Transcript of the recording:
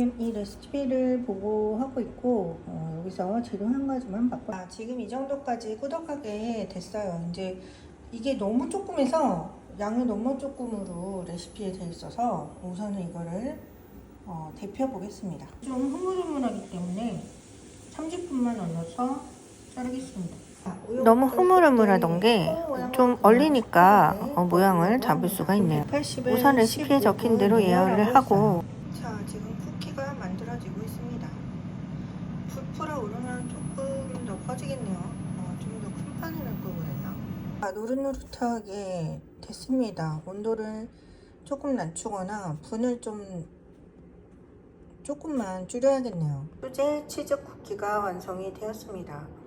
지금 이 레시피를 보고 하고 있고 어, 여기서 재료 한 가지만 바꿔. 아, 지금 이 정도까지 꾸덕하게 됐어요. 이제 이게 너무 조금해서 양이 너무 조금으로 레시피에 돼 있어서 우선은 이거를 어, 데펴 보겠습니다. 좀 흐물흐물하기 때문에 30분만 얼려서 자르겠습니다. 아, 너무 흐물흐물하던 게 좀 얼리니까 어, 모양을 잡을 수가 있네요. 180을 우선 레시피에 15분 적힌 대로 예열을 하고 쿠키가 만들어지고 있습니다. 불풀어 오르면 조금 더 커지겠네요. 어, 좀더 큰 판을 할걸 그랬나? 아, 노릇노릇하게 됐습니다. 온도를 조금 낮추거나 분을 좀 조금만 줄여야겠네요. 수제 치즈 쿠키가 완성이 되었습니다.